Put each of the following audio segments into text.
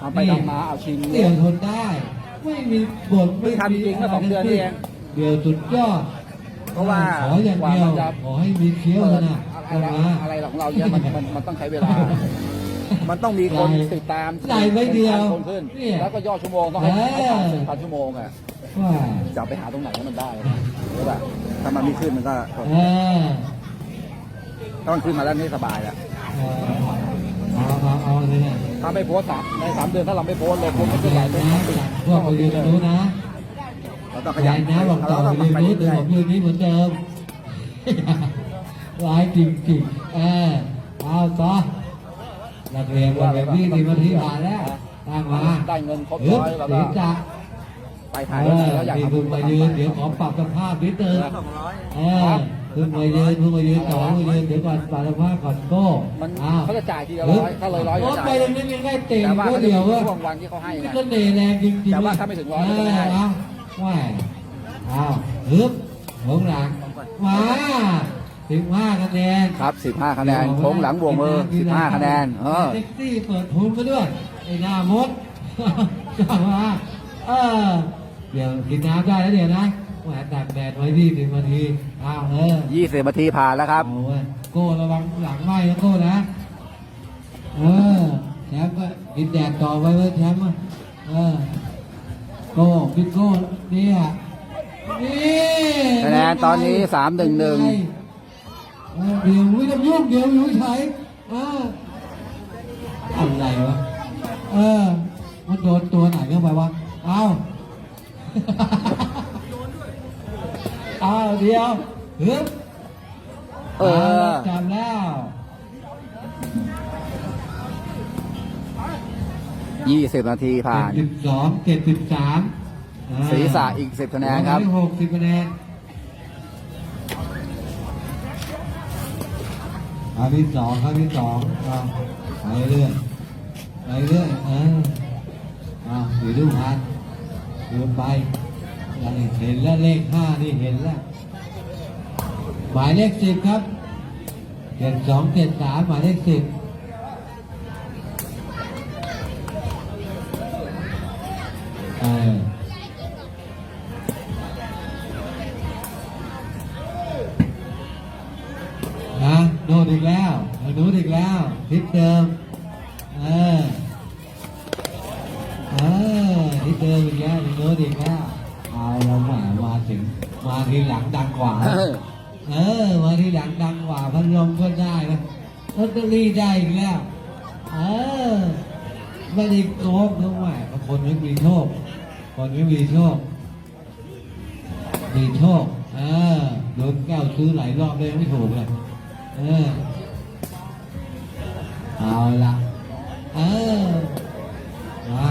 ทำไปทำมาเอาชิงเดี่ยวทนได้ ไม่มีบทเพิ่งทำจริงๆเมื่อสองเดือนนี่เองเดี่ยวสุดยอดเพราะว่าขออย่างเดียวกว่ามันจะขอให้มีเคี้ยวนะอะไรมาอะไรของเราเนี่ยมันมันมันต้องใช้เวลา มันต้องมีคนไหลติดตามไหลไม่เดียวคนขึ้นเนี่ยแล้วก็ยอดชั่วโมงต้องให้เออให้ผ่านสี่พันชั่วโมงอะว่าจะไปหาตรงไหนให้มันได้หรือแบบถ้ามันไม่ขึ้นมันก็เออถ้ามันขึ้นมาแล้วนี่สบายแล้วเออเอา เอาเอาเลยเนี่ยถ้าไม่โพสต์สามในสามเดือนถ้าเราไม่โพสต์เลยโพสต์ไม่ขึ้นไหลนะไม่ขึ้นพวกไปเรียนรู้นะเราต้องขขยัยันนนะบอกต่อเราต้องไปเรียนไปรู้แต่เรื่อยผมยืนนี้เหมือนเดิมร้ายจริงๆเออเอาต่อนักเรียนวันแบบนี้สี่นาทีผ่านแล้วตั้งมาได้เงินครบเฮ้ร้อยยแล้วเดี๋ก็ยวจะไปเอถ่ายรูปอแล้วอยากนี่ทำคุบุณญมายืนเดี๋ยวขอปรับสภาพนิดนึงเออ คุณมายืนคุณมายืนต่อคุณมายืนเดี๋ยวก่อนปรับสภาพก่อนโก้มันอ้าวเขาจะจ่ายทีละร้อยถ้าเลยร้อยรก็ถจ่าไปยตรงนี้ยังได้เตะแต่ว่าก็เขาจะเดียวมีว่าช่วงวันที่เขาให้ไงก็เหนื่อยแรงจริงๆแต่ว่าถ้าไม่ถึงร้อยก็ไม่ได้เเอาว่าเอาฮึบหงหลังมาสิบห้าคะแนนครับ15คะแนนโค้งหลังบวกมือ15คะแนนเออแท็กซี่เปิดทุนมาด้วยไอ้หน้ามดจ้ามาเออเดี๋ยวกินน้ำได้แล้วเดี๋ยวนะ แหมตากแดดไว้ที่หนึ่งนาทีอ้าวเออ20นาทีผ่านแล้วครับเอาเว้ยโก้ระวังหลังไหม้นะโก้นะ เออแชมป์ก็กินแดดต่อไปเว้ยแชมป์อะเออโก้พี่โก้เนี่ยนี่คะแนนตอนนี้3-1-1เออเดี๋ยวไม่ต้องยุ่งเดี๋ยวอยู่เฉยเอออะไรวะเออมันโดนตัวไหนเข้าไปวะเอาเอาเดี๋ยวฮึบเออจำแล้ว20นาทีผ่าน เจ็ดสิบสองเจ็ดสิบสามศีรษะอีก10คะแนนครับ หกสิบคะแนนครั้งที่สองครั้งที่สองเอาไปเรื่อยไปเรื่อยเออเอาเดี๋ยวดูพันเดินไป เห็นแล้วเลขห้านี่เห็นแล้ว หมายเลขสิบครับเจ็ดสองเจ็ดสามหมายเลขสิบเออนะโดนอีกแล้วโดนอีกแล้วทิศเดิม ทีหลังดังกว่า เออมาทีหลังดังกว่าพัดลมก็ได้นะลอตเตอรี่ได้อีกแล้ว เออ ไม่ได้โกงทั้งว่าคนไม่มีโชคคนไม่มีโชคมีโชคเออโดนแก้วซื้อหลายรอบเลยไม่ถูกเลยเออเอาละเออมา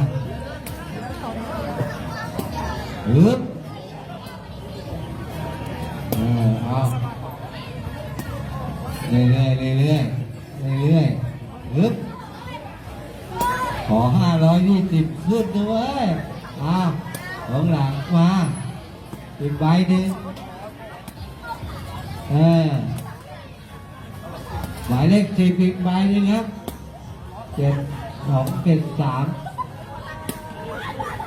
ฮึบ เรื่อยเรื่อยเรื่อยเรื่อยเรื่อยๆฮึบขอห้าร้อยยี่สิบขึ้นด้วยอ้าวของหลังมาอีกใบหนึ่งเออหมายเลขสิบอีกใบหนึงครับเจ็ดสองเจ็ดสาม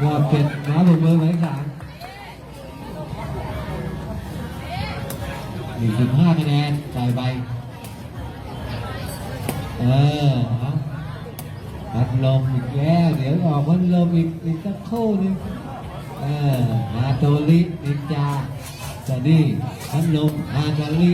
รอบเจ็ดนะผมมือหมายสามอีกสิบห้าคะแนนใส่ใบ เออเอาพัดลมอีกแล้วเดี๋ยวออกพัดลมอีกอีกสักครู่หนึงเออฮาโตรินินจาสวัสดีพัดลมฮาโตริ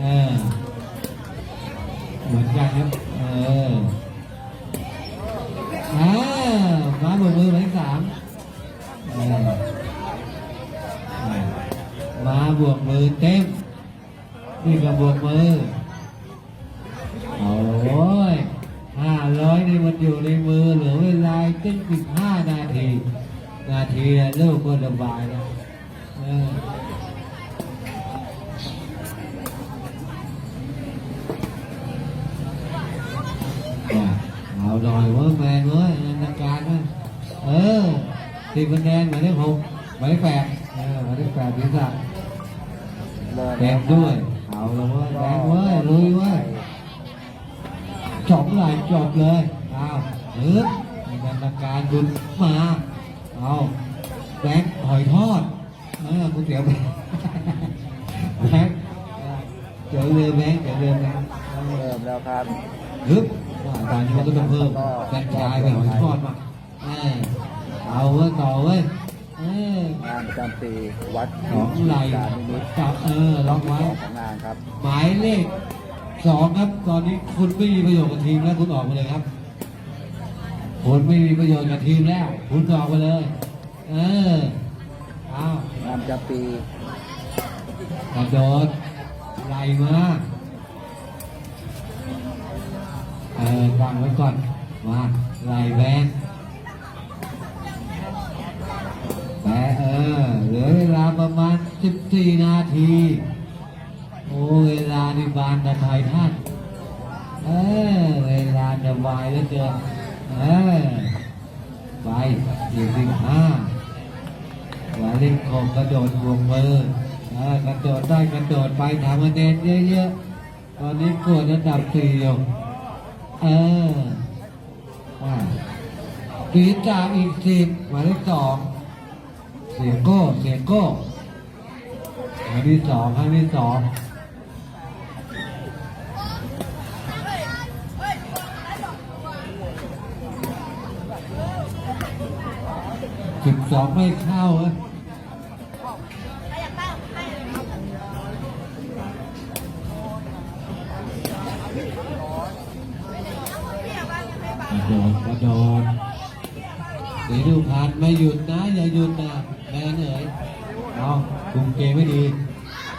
เออเหมือนครันครับเออเอนกันครับ เอออ่ามาบวกมือหมายสามเออมาบวกมือเต็ม นี่ก็บวกมือ โอ้ยห้าร้อยนี่มันอยู่ในมือเหลือเวลาตั้งสิบห้านาที นาทีละลูกก็สบายแล้ เอาหน่อยเว้ยแมนเว้ยนักการเว้ยเออตีคะแนนหมายเลขหกหมายเลขแปดเออหมายเลขแปดดีสักเริ่มแดงด้วยเอาละเว้ยแดงเว้ยลุยเว้ยจบเลยจบเลยเอาเออนักการบุญมาเอาแบงค์หอยทอดเออกูเสียวแบงค์แบงค์เจอเรือแบงค์เจอเรือแบงค์เออเริ่มแล้วครับฮึบว่า ตอนนี้มันก็ต้องเพิ่มแฟนชายไปหอยทอดมาเออเอาเว้ยต่อเว้ยเอองานประจำปีวัดสองไหลการนิมิตรจับเออล็อกไว้ของงานครับ หมายเลขสองครับ ตอนนี้คุณไม่มีประโยชน์กับทีมแล้วคุณออกมาเลยครับคุณไม่มีประโยชน์กับทีมแล้ว คุณออกมาเลย เออเอางานประจำปีกระโดดไหลมา เออตั้งไว้ก่อนมาไหลแบนแปะเออเหลือเวลาประมาณ 14 นาที โอ้เวลานี่บานตะไทยท่านเออเวลาจะวายเลือเกินเออไปสี่สิบห้าวาเล่นโคงกระโดดวงมือเออกระโดดได้กระโดดไปทำคะแนนเยอะๆ ตอนนี้กวดอันดับสี่อยู่ เออว่าปีจากอีกสิบหมายเลขสองเสียโก้เสียโก้ครั้งที่สองครั้งที่สองสิบสองไม่เข้าเว้ย เดี๋ยวดูผ่านไม่หยุดนะ อย่าหยุดนะแม่เหนื่อยเอาคุมเกมไม่ดี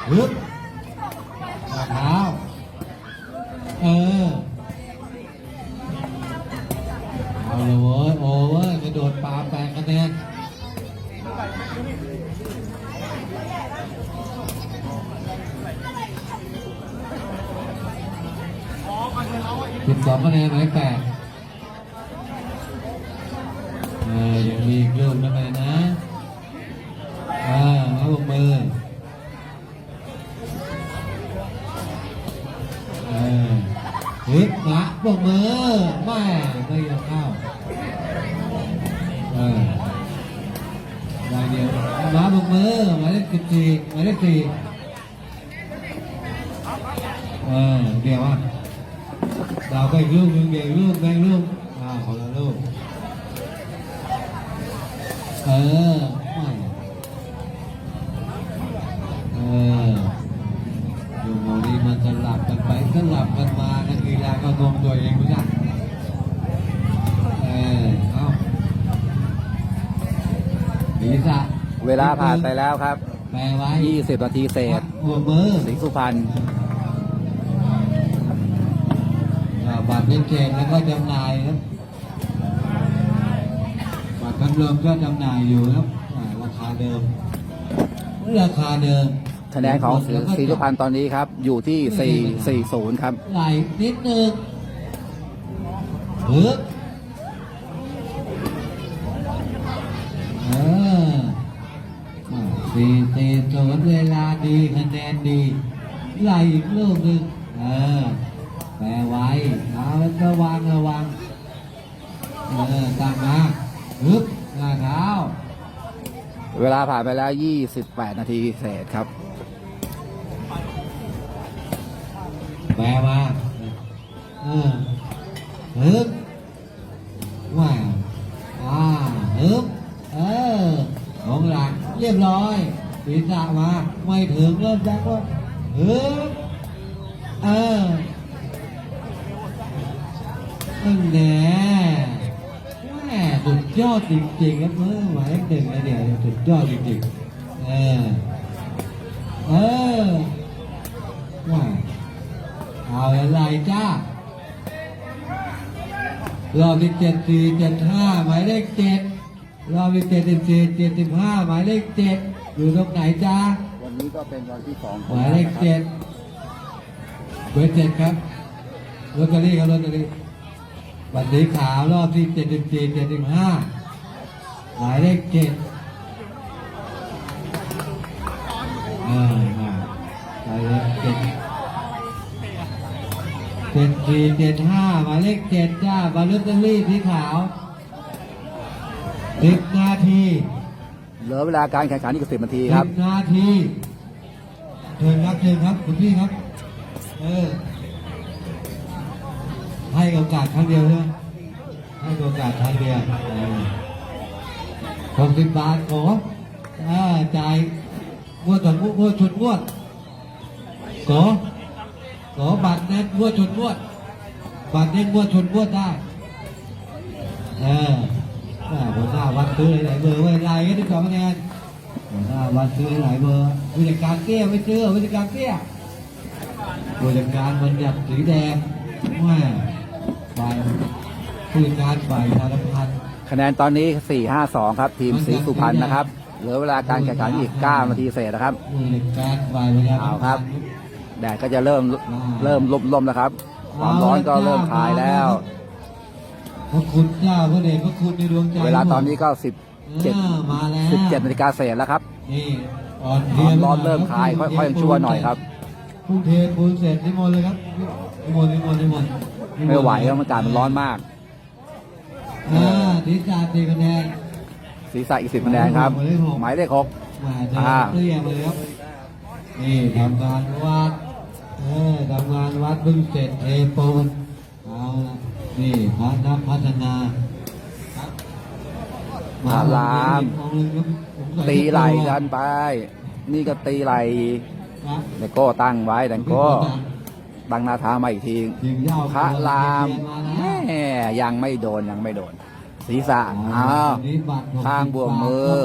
ฮึบขาเท้าเออ เออฮึบมาบกมือแม่ไม่ยอมเข้าเออได้เดียวมาบกมือหมายเลขสิบสี่หมายเลขสี่เออเดี๋ยวว่าดาวไปอีกลูกหนึ่งเดี๋ยวอีกลูกแบ่งลูกอ่าคนละลูกเออไม่เอ เวลาผ่านไปแล้วครับ แปลไว้20นาทีเศษ หัวมือสิงห์สุพรรณอ่าบัตรเป็นเจกแล้วก็จำหน่ายครับบัตรพันรวมก็จำหน่ายอยู่ครับอ่าราคาเดิม ราคาเดิมคะแนนของสิแล้วก็งห์สุพรรณตอนนี้ครับ อยู่ที่ 4 40 ครับ ไหลนิดนึงเฮ้ยเอ สี่สี่ศูนย์เวลาดีคะแนนดีไหลอีกลูกหนึ่งเออแปลไว้เอาแล้วระวังระวังเออตั้งมาฮึบหน้าเท้าเวลาผ่านไปแล้ว 28 นาทีเศษครับ แปลมาเออฮึบว่าอ่าฮึบเออของหลังเรียบร้อย ศีรษะมา ไม่ถึงเริ่มแจ็คว่าฮึบเออนั่นแน่แม่สุดยอดจริงๆครับเมื่อหมายเลขหนึ่งนะเดี๋ยวสุดยอดจริงๆเออเออว่าเอาอะไรจ้ารอบที่เจ็ดสี่เจ็ดห้าหมายเลขเจ็ดรอบที่เจ็ดสิบสี่เจ็ดสิบห้าหมายเลขเจ็ด อยู่ตรงไหนจ้าวันนี้ก็เป็นวันที่2ของหมายเลขเจ็ดเบอร์เจ็ดครับลอตเตอรี่ครับลอตเตอรี่บัตรสีขาวรอบที่เจ็ดสิบสี่เจ็ดสิบห้าหมายเลขเจ็ดเออมาหมายเลขเจ็ดเจ็ดสี่เจ็ดห้าหมายเลขเจ็ดจ้าบาลอตเตอรี่สีขาวสิบนาที เหลือเวลาการแข่งขันอีกสิบนาทีครับนาทีเชิญครับเชิญครับคุณพี่ครับ เออ ให้โอกาสครั้งเดียวใช่ไหมให้โอกาสครั้งเดียวหกสิบบาทขออ่าจ่ายงวดต่องวดงวดชนงวดขอขอบัตรแน่นงวดชนงวดบัตรแน่นงวดชนงวดได้ เออ หัวหน้าวัดซื้อหลายๆเบอร์ไว้ไล่กันดีกว่าคะแนนหัวหน้าวัดซื้อหลายเบอร์ผู้จัดการเตี้ยไม่ซื้อผู้จัดการเตี้ยผู้จัดการมันหยัดสีแดงแม่ฝ่ายผู้จัดการฝ่ายธารพันธ์คะแนนตอนนี้ 4-5-2 ครับ ทีมสีสุพรรณนะครับ เหลือเวลาการแข่งขันอีก 9 นาทีเศษนะครับผู้จัดการฝ่ายประชาเอาครับ แดดก็จะเริ่มเริ่มลมๆแล้วครับ ความร้อนก็เริ่มคลายแล้ว พระคุณเจ้าพระเดชพระคุณในดวงใจเวลาตอนนี้ก็เออมาแล้ว17 17นาฬิกาเศษแล้วครับนี่อ่อนคเพลีวายมร้อนเริ่มคลายรับค่อยๆชั่วหน่อยครับพุ่งเทปูนเสร็จนิมนต์เลยครับนิมนต์นิมนต์นิมนต์ไม่ไหวครับอากาศมันร้อนมากอ่าทิศาตีคะแนนศีรษะอีก10คะแนนครับ หมายเลขมาเจออ่าเตี้ยมาเลยครับนี่ทำงานวัดเออทำงานวัดเพิ่งเสร็จเทปูนเอาละ นี่พระนักพัฒนาครับพระรามองค์หนึ่งครับผมใส่6ตีไหลกันไป นี่ก็ตีไหลครับแตงโก้ตั้งไว้แตงโก้ตั้งหน้าเท้ามาอีกทียิงยาวพระรามแม่แม่ยังไม่โดนยังไม่โดน ศีรษะอ้าวข้างบวกมือ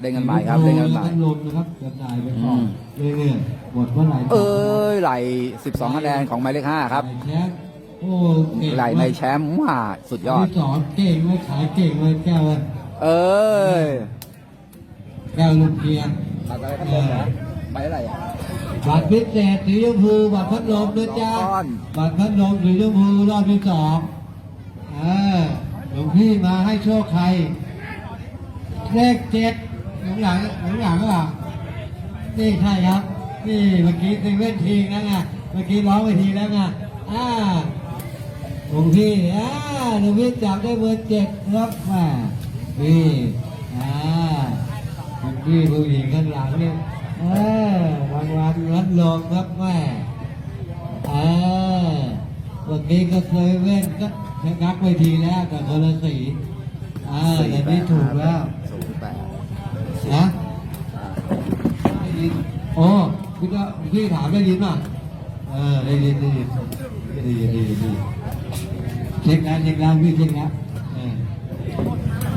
เล่นกันใหม่ครับเล่นกันใหม่ลมนะครับกระจายไปอืก่อนมเรื่อยๆหมดเมื่อไหร่เอ้ยไหล 12คะแนนของหมายเลข5ครับแชมป์ โอ้เก่งไหลในแชมป์ว่าสุดยอดที่สอนเก่งเลยขายเก่งเลยแก้วเลยเอ้ยแก้วลูกเกียร์บัตรอะไรครับผมเหรอใบอะไรอะบัตรพิเศษสีชมพูบัตรพัดลมนะจ๊ะก้อนบัตรพัดลมสีชมพูรอบที่สองเออหลวงพี่มาให้โชคใครเลขเจ็ดหลังหลังหลังหลังอะนี่ใช่ครับ นี่เมื่อกี้เป็นเว้นทีนะไงเมื่อกี้ร้องไปทีแล้วไงอ่า หลวงพี่อ่าหลวงพี่จับได้เบอร์เจ็ดครับแม่นี่อ่าหลวงพี่ผู้หญิงข้างหลังเนี่ยเออรางวัลรับรองครับแม่เออเมื่อกี้ก็เคยเว้นก็งักไปทีแล้วแต่คนละสีอ่าแต่นี่ถูกแล้วศูนย์แปดนะโอ้พี่ก็พี่ถามได้ยินป่ะเออได้ยินได้ยินได้ยินได้ยินได้ยิน เช็คแล้วเช็คแล้วพี่เช็คแล้วเออ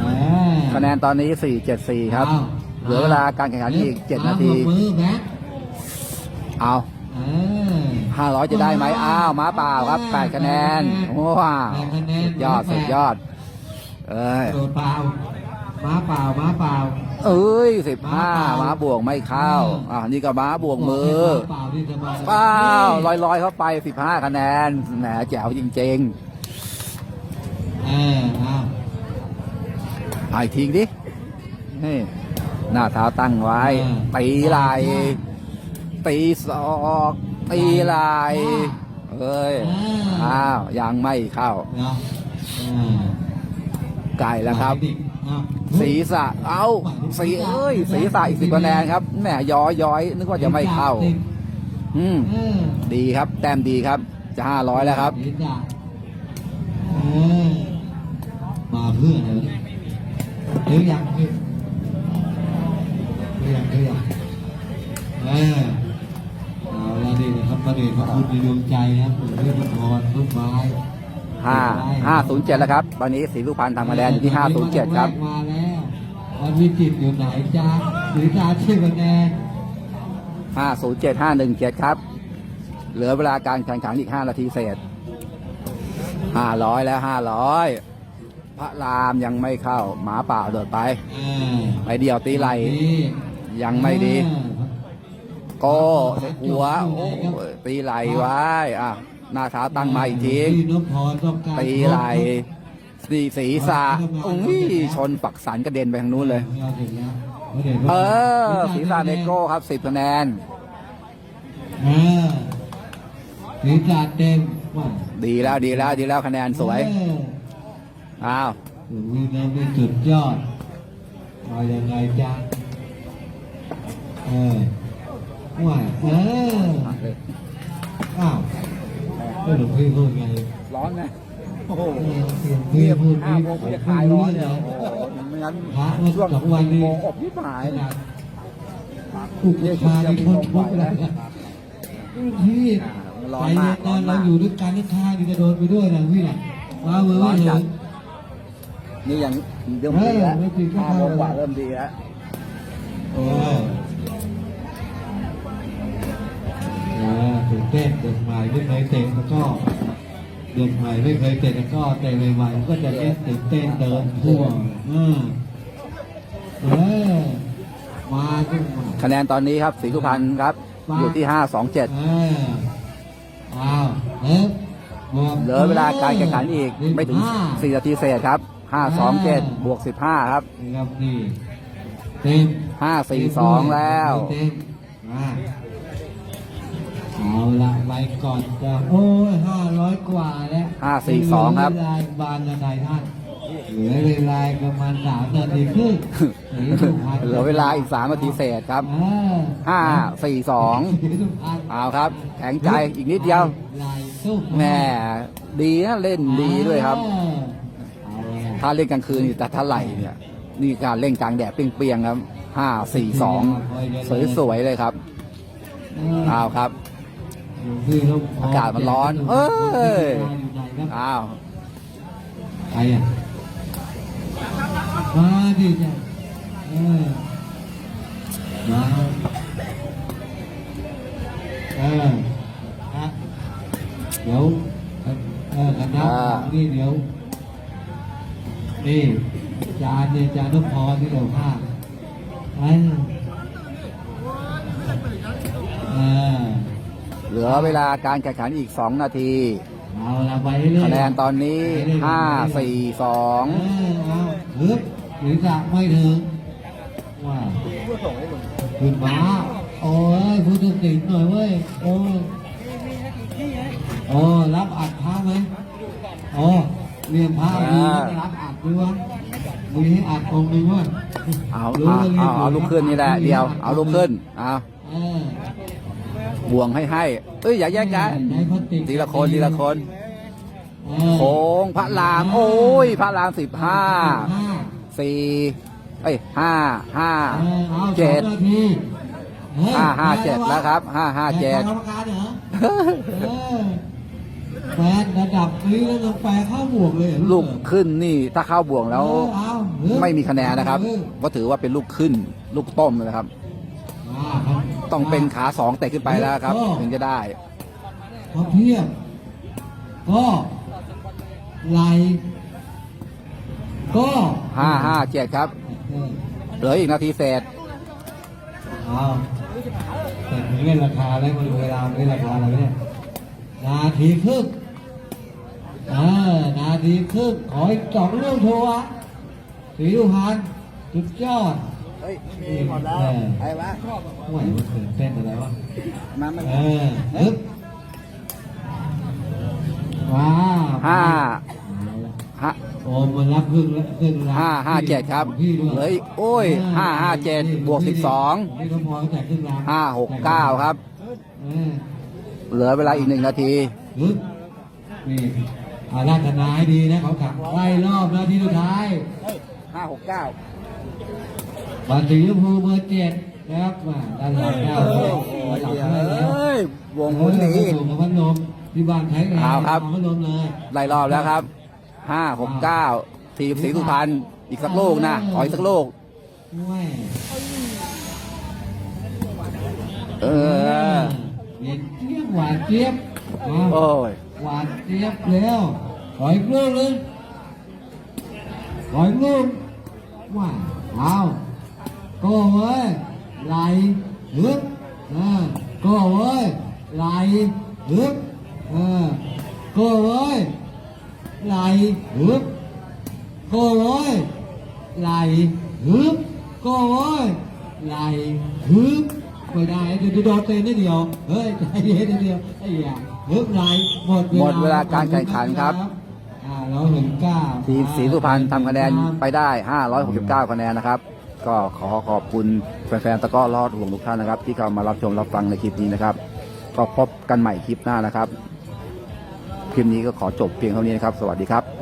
อ่าคะแนนตอนนี้ 4-7-4 ครับอ้าวเหลือเวลาการแข่งขันอีก 7 นาที เอมือแบ็คเอาเออ500จะได้ไหมอ้าวม้าเปล่าครับ8คะแนนว้าวแปดคะแนนสุดยอดสุดยอด เอ้ยโดดเปล่าม้าเปล่าม้าเปล่า เอ้ยม้าเปล่า15ม้าบวกไม่เข้าอ่านี่ก็ม้าบวกมือม้าเปล่าที่จะมาเป้าลอยลอยๆเข้าไป15คะแนนแหมแจ๋วจริง เออเอาๆเอาอีกทีดินี่หน้าเท้าตั้งไว้ ตีไหลตีศอกตีไหลเอ้ยอ้าวยังไม่เข้าเนาะเออไก่แล้วครับ เอาศีรษะเอาสีเอ้ยศีรษะอีกสิบคะแนนครับแหมย้อยย้อยนึกว่าจะไม่เข้า อืม เออดีครับ แต้มดีครับ จะห้าร้อยแล้วครับ ศีรษะเออ มาเพื่ออะไรวะเนี่ยหรือยังหรือยังหรือยังเออเอาล้วนี่นะครับประเด็นพระคุณในดวงใจนะครับหลวงพี่พระพรต้นไม้ห้าห้าศูนย์เจ็ดแล้วครับตอนนี้สีสุพรรณทำคะแนนอยู่ที่ห้าศูนย์เจ็ดครับมาแล้ววันวิจิตอยู่ไหนจ้าหรือตาชื่อคะแนนห้าศูนย์เจ็ดห้าหนึ่งเจ็ดครับ เหลือเวลาการแข่งขันอีกห้านาทีเศษห้าร้อยแล้วห้าร้อย ระรามยังไม่เข้า หมาป่าโดดไปเออไปเดี่ยวตีไหลนี่ยังไม่ดีเออโก้หัวโอ้ยตีไหลไว้อะหน้าเท้าตั้งมาอีกทีพี่นพพรต้องการตีไหลสีศีรษะอุ้ยชนปักสันกระเด็นไปทางนู้นเลย เอาถึงแล้วเอาถึงเอแล้วอศีรษะเนโก้ครับสิบคะแนนเออศีรษะเต็มว่าดีแล้วดีแล้วดีแล้วคะแนนสวยเอออ้าวหลวงพี่น้ำนี่สุดยอดเอายังไงจ๊ะเออว่าเอออ้าวแล้วหลวงพี่พูดไงร้อนนะโอ้โหเออหลวงพี่พูดห้านี่โมงผมจะพูคลายดร้รู้อนเลเนี่ยยโอ้โหไม่งั้นพระเมื่อช่วงสองวันนี้โมงอบที่หายถูกพาไปพ้นทุกข์แล้วพี่ร้อไปนมากตอนเราอยู่ด้วยกันข้างๆนี่จะโดนไปด้วยนะพี่น่ะว้าเวอร์ร้อนเลจัดย นี่ยังเริ่มดีแล้วเออไม่จริงก็ห้าเข้าโมงกว่าเริ่มดีแล้วเออเออตื่นเต้นเด็กใหม่ไม่เคยเตะแล้วก็เด็กใหม่ไม่เคยเตะแล้วก็เตะใหม่ๆก็จะเล่นตื่นเต้นเดินทั่วเออเออมาขึ้นมาคะแนนตอนนี้ครับศรีสุพรรณครับ อยู่ที่ห้าสองเจ็ดเอออ้าวเอ๊ะบวกเหลือเวลาการแข่งขันอีกไม่ถึงห้า4นาทีเศษครับ 5 2 7บวก15ครับนี่ครับนี่เต็ม5 4 2แล้วเต็มมาเอาละไปก่อนจะโอ้ยห้าร้อยกว่าแล้วห้าสี่สองครับเหลืเวลาบานอะไรท่านเหลือเวลาประมาณสามนาทีครึ่งเหลือเวลาอีก3นาทีเศษครับอ่า5 4 2เอาครับแข็งใจอีกนิดเดียวลายสู้แหม่ดีนะเล่นดีด้วยครับเอาละ ถ้าเล่นกลางคืนแต่ถ้าไหลเนี่ยนี่การเล่นกลางแดดเปรียงๆครับ5 4 2สวยๆเลยครับเอาวครับ อากาศมันร้อน เอ้ยอยู่ไหนครับอ้าวใครอะมาดิจ้ะเออมาเออเดี๋ยวเออคณะอ่านี่เดี๋ยว นี่จานเนี่ยจานนพพรที่เราภาคอันเออเหลือเวลาการแข่งขันอีก 2 นาทีเอาละไปเรื่อยคะแนนตอนนี้ 5 4เออเอาฮึบศีรษะไม่ถึงว่าขึ้นมาโอ้ยพูดถึงสิงหน่อยเว้ยโอ้ยโอ้รับอัดพระไหมโอ้เรียนพระมีไม่รับอัด ด้วยวะมีให้อัดองค์หนึ่งวะ2เอารู้เอาว่รียเอาเอาลูกขึ้นนี่แหละเดียว เอาลูกขึ้นเอาเออบวงให้ให้เอ้ยอย่าแยกกันใช้พลาสติกทีละคนทีละคนเออโค้งพระราม โอ้ย พระรามสิบห้าห้าสี่เอ้ยห้าห้าเออเอาเจ็ดสองนาทีเฮ้ยห้าห้าเจ็ดแล้วครับห้าห้าเจ็ด แปลกรรมการเหรอเออแฟนระดับนี้แล้วยังแปลเข้าบวกเลยเหรอลูกขึ้นนี่ถ้าเข้าบวงแล้วเออเอาเฮ้ยไม่มีคะแนนนะครับเออก็ถือว่าเป็นลูกขึ้น ลูกต้มนะครับอ่าครับต้องเป็นขาสองเตะขึ้นไปแล้วครับ ถึงจะได้พอเพียบก็ไหลก็ห้าห้าเจ็ดครับ เออเหลืออีกนาทีเศษเอาแต่ถึงเล่นราคาแล้วมันเวลาเล่นราคาอะไรเนี่ยนาทีครึ่ง เออนาทีครึ่งขออีกสองเรื่องโทรอะสีลูกพันสุดยอดเฮ้ยมีหมดแล้วไอ้วะห่วยมันตื่นเต้นอะไรวะมามันเออฮึบว้าวห้าเอาละห้าโอ้มันรับครึ่งแล้วครึ่งละห้าห้าเจ็ดครับพี่ด้วยเหลืออีกโอ้ยห้าห้าเจ็ดบวกสิบสองนี่ก็พอแต่ครึ่งละห้าหกเก้าครับเออเหลือเวลาอีกหนึ่งนาทีฮึบนี่ อาราธนาให้ดีนะเขาขับไล่รอบนาทีสุดท้ายห้าหกเก้าบัตรสีชมพูเบอร์เจ็ดนะครับมาด้านหลังแล้วโอ้โหหลังเดี๋ยวให้แล้วเอ้ยวงหมุนหนีอีกส่งมาพัดลมที่บ้านใช้งานเอาครับพัดลมเลยไล่รอบแล้วครับห้าหกเก้าทีมสีสุพรรณอีกสักลูกนะขออีกสักลูกแม่เออเย็นเจี๊ยบหวานเจี๊ยบเอาโอ้ย หวานเจี๊ยบแล้วขออีกลูกเลยขออีกลูกว้าวเอาก็เว้ยไหลฮึบอ่าก็เว้ยไหลฮึบเออโก้เว้ยไหลฮึบโก้เว้ยไหลฮึบโก้เว้ยไหลฮึบไม่ได้เดี๋ยวโดนเตะนิดเดียวเฮ้ยใจเย็นนิดเดียวไอ้เหี้ ยฮึบไหลหมดเวหมลาดเวลาการแข่งขันครับอ่าเราเห็นเก้าทีมศรีสุพรรณทำคะแนนไปได้ 569 คะแนนนะครับ ก็ขอขอบคุณแฟนๆตะกร้อรอดห่วงทุกท่านนะครับ ที่เข้ามารับชมรับฟังในคลิปนี้นะครับ ก็พบกันใหม่คลิปหน้านะครับ คลิปนี้ก็ขอจบเพียงเท่านี้นะครับ สวัสดีครับ